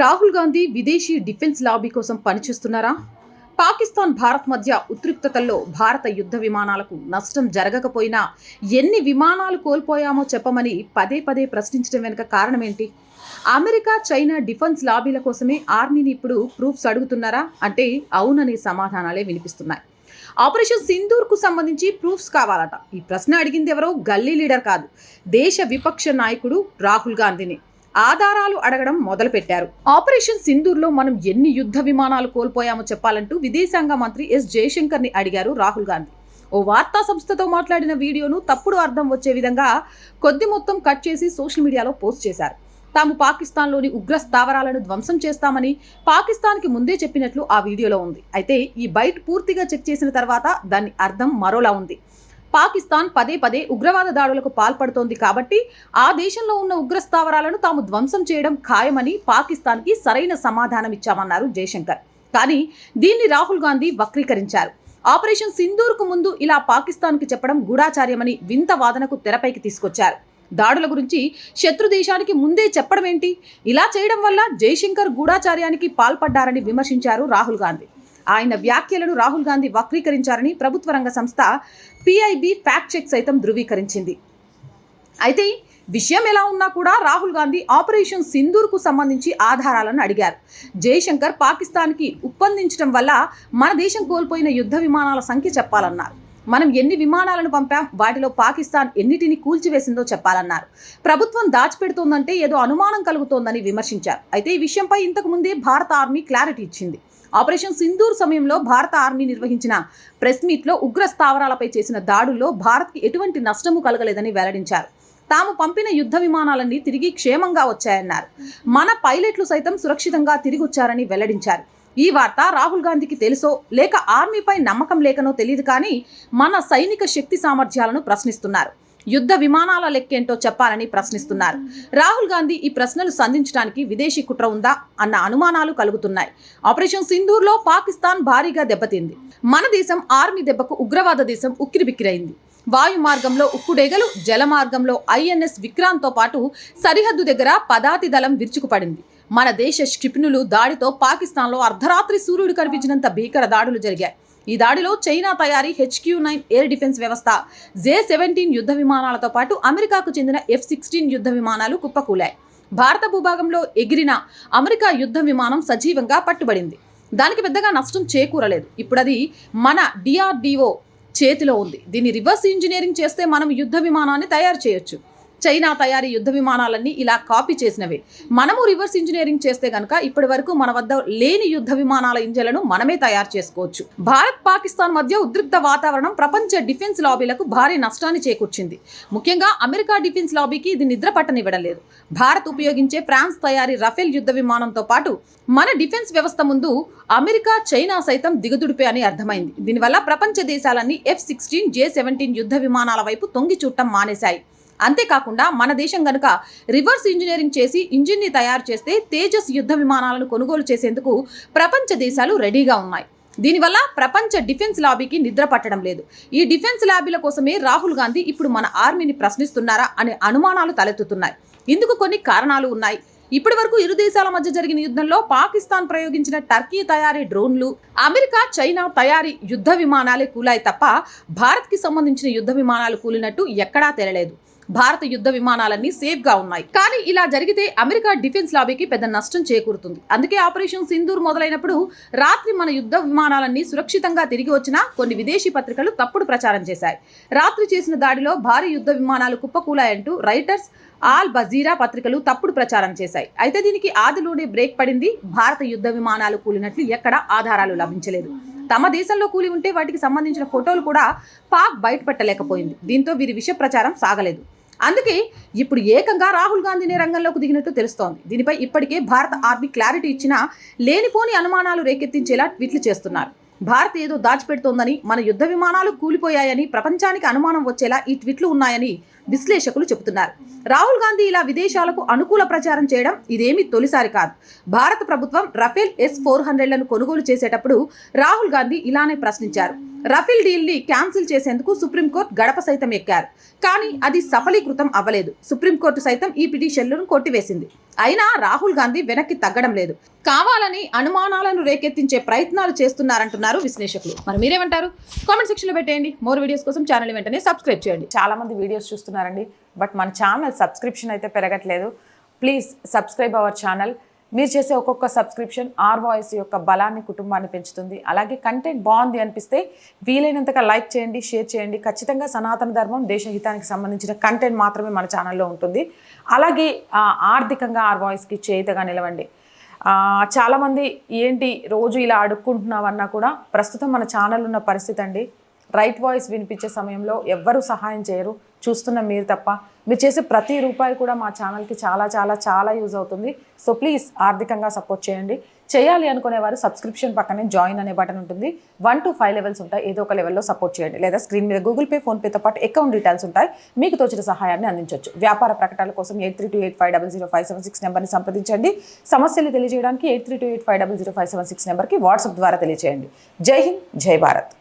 రాహుల్ గాంధీ విదేశీ defence lobby కోసం పనిచేస్తున్నారా? పాకిస్తాన్ భారత్ మధ్య ఉద్రిక్తతల్లో భారత యుద్ధ విమానాలకు నష్టం జరగకపోయినా ఎన్ని విమానాలు కోల్పోయామో చెప్పమని పదే పదే ప్రశ్నించడం వెనుక కారణం ఏంటి అమెరికా చైనా డిఫెన్స్ లాబీల కోసమే ఆర్మీని ఇప్పుడు ప్రూఫ్స్ అడుగుతున్నారా? అంటే అవుననే సమాధానాలే వినిపిస్తున్నాయి. ఆపరేషన్ సింధూర్కు సంబంధించి ప్రూఫ్స్ కావాలట. ఈ ప్రశ్న అడిగింది ఎవరో గల్లీ లీడర్ కాదు దేశ విపక్ష నాయకుడు రాహుల్ గాంధీని. ఆధారాలు అడగడం మొదలుపెట్టారు. ఆపరేషన్ సింధూర్లో మనం ఎన్ని యుద్ధ విమానాలు కోల్పోయామో చెప్పాలంటూ విదేశాంగ మంత్రి ఎస్ జయశంకర్ని అడిగారు రాహుల్ గాంధీ. ఓ వార్తా సంస్థతో మాట్లాడిన వీడియోను తప్పుడు అర్థం వచ్చే విధంగా కొద్ది మొత్తం కట్ చేసి సోషల్ మీడియాలో పోస్ట్ చేశారు. తాము పాకిస్తాన్లోని ఉగ్ర స్థావరాలను ధ్వంసం చేస్తామని పాకిస్తాన్కి ముందే చెప్పినట్లు ఆ వీడియోలో ఉంది. అయితే ఈ బైట్ పూర్తిగా చెక్ చేసిన తర్వాత దాని అర్థం మరోలా ఉంది. పాకిస్తాన్ పదే పదే ఉగ్రవాద దాడులకు పాల్పడుతోంది కాబట్టి ఆ దేశంలో ఉన్న ఉగ్ర స్థావరాలను తాము ధ్వంసం చేయడం ఖాయమని పాకిస్తాన్కి సరైన సమాధానం ఇచ్చామన్నారు జయశంకర్. కానీ దీన్ని రాహుల్ గాంధీ వక్రీకరించారు. ఆపరేషన్ సింధూర్కు ముందు ఇలా పాకిస్తాన్కి చెప్పడం గూఢాచార్యమని వింత వాదనకు తెరపైకి తీసుకొచ్చారు. దాడుల గురించి శత్రు దేశానికి ముందే చెప్పడం ఏంటి ఇలా చేయడం వల్ల జైశంకర్ గూఢాచార్యానికి పాల్పడ్డారని విమర్శించారు రాహుల్ గాంధీ. ఆయన వ్యాఖ్యలను రాహుల్ గాంధీ వక్రీకరించారని ప్రభుత్వ రంగ సంస్థ పిఐబి ఫ్యాక్ట్ చెక్ సైతం ధృవీకరించింది. అయితే విషయం ఎలా ఉన్నా కూడా రాహుల్ గాంధీ ఆపరేషన్ సింధూర్కు సంబంధించి ఆధారాలను అడిగారు. జయశంకర్ పాకిస్తాన్కి ఉప్పందించడం వల్ల మన దేశం కోల్పోయిన యుద్ధ విమానాల సంఖ్య చెప్పాలన్నారు. మనం ఎన్ని విమానాలను పంపాం వాటిలో పాకిస్తాన్ ఎన్నిటిని కూల్చివేసిందో చెప్పాలన్నారు. ప్రభుత్వం దాచిపెడుతోందంటే ఏదో అనుమానం కలుగుతోందని విమర్శించారు. అయితే ఈ విషయంపై ఇంతకు ముందే భారత ఆర్మీ క్లారిటీ ఇచ్చింది. ఆపరేషన్ సింధూర్ సమయంలో భారత ఆర్మీ నిర్వహించిన ప్రెస్ మీట్లో ఉగ్ర స్థావరాలపై చేసిన దాడుల్లో భారత్కి ఎటువంటి నష్టము కలగలేదని వెల్లడించారు. తాము పంపిన యుద్ధ విమానాలన్నీ తిరిగి క్షేమంగా వచ్చాయన్నారు. మన పైలట్లు సైతం సురక్షితంగా తిరిగి వచ్చారని వెల్లడించారు. ఈ వార్త రాహుల్ గాంధీకి తెలుసో లేక ఆర్మీపై నమ్మకం లేకనో తెలియదు కానీ మన సైనిక శక్తి సామర్థ్యాలను ప్రశ్నిస్తున్నారు. యుద్ధ విమానాల లెక్కేంటో చెప్పాలని ప్రశ్నిస్తున్నారు. రాహుల్ గాంధీ ఈ ప్రశ్నలు సంధించడానికి విదేశీ కుట్ర ఉందా అన్న అనుమానాలు కలుగుతున్నాయి. ఆపరేషన్ సింధూర్లో పాకిస్తాన్ భారీగా దెబ్బతింది. మన దేశం ఆర్మీ దెబ్బకు ఉగ్రవాద దేశం ఉక్కిరిబిక్కిరైంది వాయు మార్గంలో ఉక్కుడేగలు జల మార్గంలో ఐఎన్ఎస్ విక్రాంత్తో పాటు సరిహద్దు దగ్గర పదాతి దళం విరుచుకుపడింది. మన దేశ క్షిపణులు దాడితో పాకిస్తాన్లో అర్ధరాత్రి సూర్యుడు కనిపించినంత భీకర దాడులు జరిగాయి. ఈ దాడిలో చైనా తయారీ హెచ్క్యూ నైన్ ఎయిర్ డిఫెన్స్ వ్యవస్థ జే సెవెంటీన్ యుద్ధ విమానాలతో పాటు అమెరికాకు చెందిన ఎఫ్ సిక్స్టీన్ యుద్ధ విమానాలు కుప్పకూలాయి. భారత భూభాగంలో ఎగిరిన అమెరికా యుద్ధ విమానం సజీవంగా పట్టుబడింది. దానికి పెద్దగా నష్టం చేకూరలేదు. ఇప్పుడు అది మన డిఆర్డిఓ చేతిలో ఉంది. దీన్ని రివర్స్ ఇంజనీరింగ్ చేస్తే మనం యుద్ధ విమానాన్ని తయారు చేయొచ్చు. చైనా తయారీ యుద్ధ విమానాలన్నీ ఇలా కాపీ చేసినవే. మనము రివర్స్ ఇంజనీరింగ్ చేస్తే గనక ఇప్పటి వరకు మన వద్ద లేని యుద్ధ విమానాల ఇంజన్లను మనమే తయారు చేసుకోవచ్చు. భారత్ పాకిస్తాన్ మధ్య ఉద్రిక్త వాతావరణం ప్రపంచ డిఫెన్స్ లాబీలకు భారీ నష్టాన్ని చేకూర్చింది. ముఖ్యంగా అమెరికా డిఫెన్స్ లాబీకి ఇది నిద్ర పట్టనివ్వడలేదు. భారత్ ఉపయోగించే ఫ్రాన్స్ తయారీ రఫేల్ యుద్ధ విమానంతో పాటు మన డిఫెన్స్ వ్యవస్థ ముందు అమెరికా చైనా సైతం దిగదుడిపే అని అర్థమైంది. దీనివల్ల ప్రపంచ దేశాలన్నీ ఎఫ్ సిక్స్టీన్ జే సెవెంటీన్ యుద్ధ విమానాల వైపు తొంగి చూడటం మానేశాయి. అంతేకాకుండా మన దేశం గనుక రివర్స్ ఇంజనీరింగ్ చేసి ఇంజిన్ని తయారు చేస్తే తేజస్ యుద్ధ విమానాలను కొనుగోలు చేసేందుకు ప్రపంచ దేశాలు రెడీగా ఉన్నాయి. దీనివల్ల ప్రపంచ డిఫెన్స్ లాబీకి నిద్ర పట్టడం లేదు. ఈ డిఫెన్స్ లాబీల కోసమే రాహుల్ గాంధీ ఇప్పుడు మన ఆర్మీని ప్రశ్నిస్తున్నారా అనే అనుమానాలు తలెత్తుతున్నాయి. ఇందుకు కొన్ని కారణాలు ఉన్నాయి. ఇప్పటి వరకు ఇరు దేశాల మధ్య జరిగిన యుద్ధంలో పాకిస్తాన్ ప్రయోగించిన టర్కీ తయారీ డ్రోన్లు అమెరికా చైనా తయారీ యుద్ధ విమానాలే కూలాయి తప్ప భారత్కి సంబంధించిన యుద్ధ విమానాలు కూలినట్టు ఎక్కడా తేలలేదు. భారత యుద్ధ విమానాలన్నీ సేఫ్గా ఉన్నాయి. కానీ ఇలా జరిగితే అమెరికా డిఫెన్స్ లాబీకి పెద్ద నష్టం చేకూరుతుంది. అందుకే ఆపరేషన్ సింధూర్ మొదలైనప్పుడు రాత్రి మన యుద్ధ విమానాలన్నీ సురక్షితంగా తిరిగి వచ్చినా కొన్ని విదేశీ పత్రికలు తప్పుడు ప్రచారం చేశాయి. రాత్రి చేసిన దాడిలో భారీ యుద్ధ విమానాలు కుప్పకూలాయంటూ రైటర్స్ ఆల్ బజీరా పత్రికలు తప్పుడు ప్రచారం చేశాయి. అయితే దీనికి ఆదిలోనే బ్రేక్ పడింది. భారత యుద్ధ విమానాలు కూలినట్లు ఎక్కడా ఆధారాలు లభించలేదు. తమ దేశంలో కూలి ఉంటే వాటికి సంబంధించిన ఫోటోలు కూడా పాక్ బయటపెట్టలేకపోయింది. దీంతో వీరి విష ప్రచారం సాగలేదు. అందుకే ఇప్పుడు ఏకంగా రాహుల్ గాంధీని రంగంలోకి దిగినట్టు తెలుస్తోంది. దీనిపై ఇప్పటికే భారత ఆర్మీ క్లారిటీ ఇచ్చినా లేనిపోని అనుమానాలు రేకెత్తించేలా ట్వీట్లు చేస్తున్నారు. భారత్ ఏదో దాచిపెడుతోందని మన యుద్ధ విమానాలు కూలిపోయాయని ప్రపంచానికి అనుమానం వచ్చేలా ఈ ట్వీట్లు ఉన్నాయని విశ్లేషకులు చెబుతున్నారు. రాహుల్ గాంధీ ఇలా విదేశాలకు అనుకూల ప్రచారం చేయడం ఇదేమీ తొలిసారి కాదు. భారత ప్రభుత్వం రఫేల్ ఎస్ ఫోర్ హండ్రెడ్లను కొనుగోలు చేసేటప్పుడు రాహుల్ గాంధీ ఇలానే ప్రశ్నించారు. రఫేల్ డీల్ని క్యాన్సిల్ చేసేందుకు సుప్రీంకోర్టు గడప సైతం ఎక్కారు. కానీ అది సఫలీకృతం అవ్వలేదు. సుప్రీంకోర్టు సైతం ఈ పిటిషన్లను కొట్టివేసింది. అయినా రాహుల్ గాంధీ వెనక్కి తగ్గడం లేదు. కావాలని అనుమానాలను రేకెత్తించే ప్రయత్నాలు చేస్తున్నారంటున్నారు విశ్లేషకులు. మరి మీరేమంటారు? కామెంట్ సెక్షన్లో పెట్టేయండి. మోర్ వీడియోస్ కోసం ఛానల్ వెంటనే సబ్స్క్రైబ్ చేయండి. చాలా మంది వీడియోస్ చూస్తున్నారు. చూస్తున్నారండి. బట్ మన ఛానల్ సబ్స్క్రిప్షన్ అయితే పెరగట్లేదు. ప్లీజ్ సబ్స్క్రైబ్ అవర్ ఛానల్ మీరు చేసే ఒక్కొక్క సబ్స్క్రిప్షన్ ఆర్ వాయిస్ యొక్క బలాన్ని కుటుంబాన్ని పెంచుతుంది. అలాగే కంటెంట్ బాగుంది అనిపిస్తే వీలైనంతగా లైక్ చేయండి షేర్ చేయండి. ఖచ్చితంగా సనాతన ధర్మం దేశహితానికి సంబంధించిన కంటెంట్ మాత్రమే మన ఛానల్లో ఉంటుంది. అలాగే ఆర్థికంగా ఆర్ వాయిస్కి చేతగా నిలవండి. చాలామంది ఏంటి రోజు ఇలా అడుక్కుంటున్నావన్నా కూడా ప్రస్తుతం మన ఛానల్ ఉన్న పరిస్థితి అండి. రైట్ వాయిస్ వినిపించే సమయంలో ఎవ్వరూ సహాయం చేయరు. చూస్తున్న మీరు తప్ప మీరు చేసే ప్రతి రూపాయి కూడా మా ఛానల్కి చాలా చాలా చాలా యూజ్ అవుతుంది. సో ప్లీజ్ ఆర్థికంగా సపోర్ట్ చేయండి. చేయాలి అనుకునే వారు సబ్స్క్రిప్షన్ పక్కనే జాయిన్ అనే బటన్ ఉంటుంది. వన్ టు ఫైవ్ లెవెల్స్ ఉంటాయి. ఏదో ఒక లెవెల్లో సపోర్ట్ చేయండి. లేదా స్క్రీన్ మీద గూగుల్ పే ఫోన్పేతో పాటు అకౌంట్ డీటెయిల్స్ ఉంటాయి. మీకు తోచిన సహాయాన్ని అందించవచ్చు వ్యాపార ప్రకటనల కోసం eight three two eight five double zero five seven six నెంబర్ని సంప్రదించండి. సమస్యలు తెలియజేయడానికి eight three two eight five double zero five seven six నెంబర్కి వాట్సాప్ ద్వారా తెలియజేయండి జై హింద్ జై భారత్.